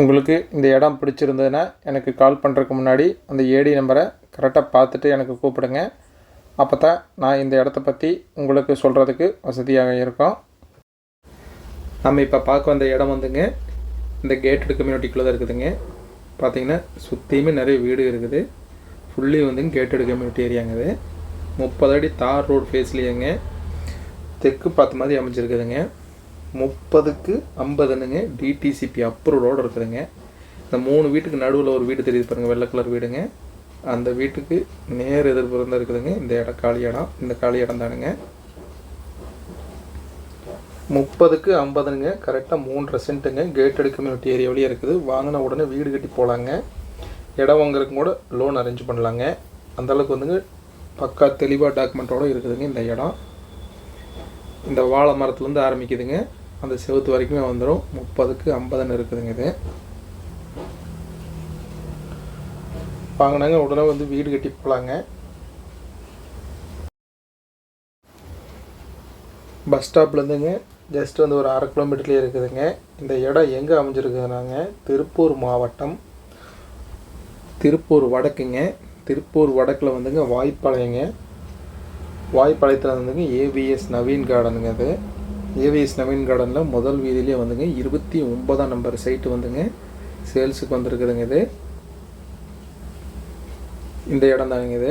உங்களுக்கு இந்த இடம் பிடிச்சிருந்ததுன்னா எனக்கு கால் பண்ணுறதுக்கு முன்னாடி அந்த ஏடி நம்பரை கரெக்டாக பார்த்துட்டு எனக்கு கூப்பிடுங்க. அப்போ தான் நான் இந்த இடத்த பற்றி உங்களுக்கு சொல்கிறதுக்கு வசதியாக இருக்கும். நம்ம இப்போ பார்க்க வந்த இடம் வந்துங்க. இந்த கேட்டட் கம்யூனிட்டிக்குள்ளே தான் இருக்குதுங்க. பார்த்தீங்கன்னா சுற்றியுமே நிறைய வீடு இருக்குது. ஃபுல்லி வந்துங்க கேட்டட் கம்யூனிட்டி ஏரியாங்க இது. முப்பது அடி தார் ரோடு ஃபேஸ்லேயேங்க தெற்கு பார்த்த மாதிரி அமைஞ்சிருக்குதுங்க. முப்பதுக்கு ஐம்பதுனுங்க டிடிசிபி அப்ரூவோடு இருக்குதுங்க. இந்த மூணு வீட்டுக்கு நடுவில் ஒரு வீடு தெரியுது பாருங்கள் வெள்ளை கலர் வீடுங்க. அந்த வீட்டுக்கு நேர் எதிர்ப்புறம் தான் இருக்குதுங்க. இந்த இடம் காலி இடம். இந்த காலி இடம் தானுங்க. முப்பதுக்கு ஐம்பதுங்க கரெக்டாக மூன்றரை சென்ட்டுங்க. கேட்டட் கம்யூனிட்டி ஏரியாவிலேயே இருக்குது. வாங்கின உடனே வீடு கட்டி போகலாங்க இடம் வாங்குறதுக்கு கூட லோன் அரேஞ்ச் பண்ணலாங்க. அந்தளவுக்கு வந்துங்க பக்கா தெளிவாக டாக்குமெண்ட்டோடு இருக்குதுங்க இந்த இடம். இந்த வாழை மரத்துலேருந்து ஆரம்பிக்குதுங்க. அந்த செவத்து வரைக்குமே வந்துடும் முப்பதுக்கு ஐம்பதுன்னு இருக்குதுங்க இது. வாங்கினாங்க. உடனே வந்து வீடு கட்டி போகலாங்க. பஸ் ஸ்டாப்லேருந்துங்க ஜஸ்ட் வந்து ஒரு அரை கிலோமீட்டர்லேயே இருக்குதுங்க. இந்த இடம் எங்கே அமைஞ்சிருக்குதுனாங்க? திருப்பூர் மாவட்டம். திருப்பூர் வடக்குங்க. திருப்பூர் வடக்கில் வந்துங்க வாய்ப்பாளையங்க. வாய்ப்பாளையத்தில் வந்துங்க ஏவிஎஸ் நவீன் கார்டனுங்க அது ஏவிஎஸ் நவீன் கார்டனில் முதல் வீதியிலே வந்துங்க இருபத்தி ஒன்பதாம் நம்பர் சைட்டு வந்துங்க. சேல்ஸுக்கு வந்திருக்குதுங்க இது. இந்த இடம் தாங்க இது.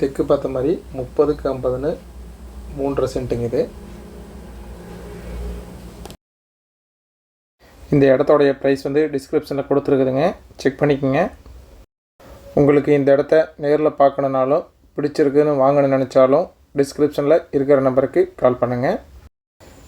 தெற்கு பார்த்த மாதிரி முப்பதுக்கு ஐம்பதுன்னு மூன்றரை சென்ட்டுங்க இது. இந்த இடத்தோடைய ப்ரைஸ் வந்து டிஸ்கிரிப்ஷனில் கொடுத்துருக்குதுங்க. செக் பண்ணிக்கோங்க. உங்களுக்கு இந்த இடத்த நேரில் பார்க்கணுனாலும் பிடிச்சிருக்குன்னு வாங்கணும்னு நினச்சாலும் டிஸ்கிரிப்ஷனில் இருக்கிற நம்பருக்கு கால் பண்ணுங்கள்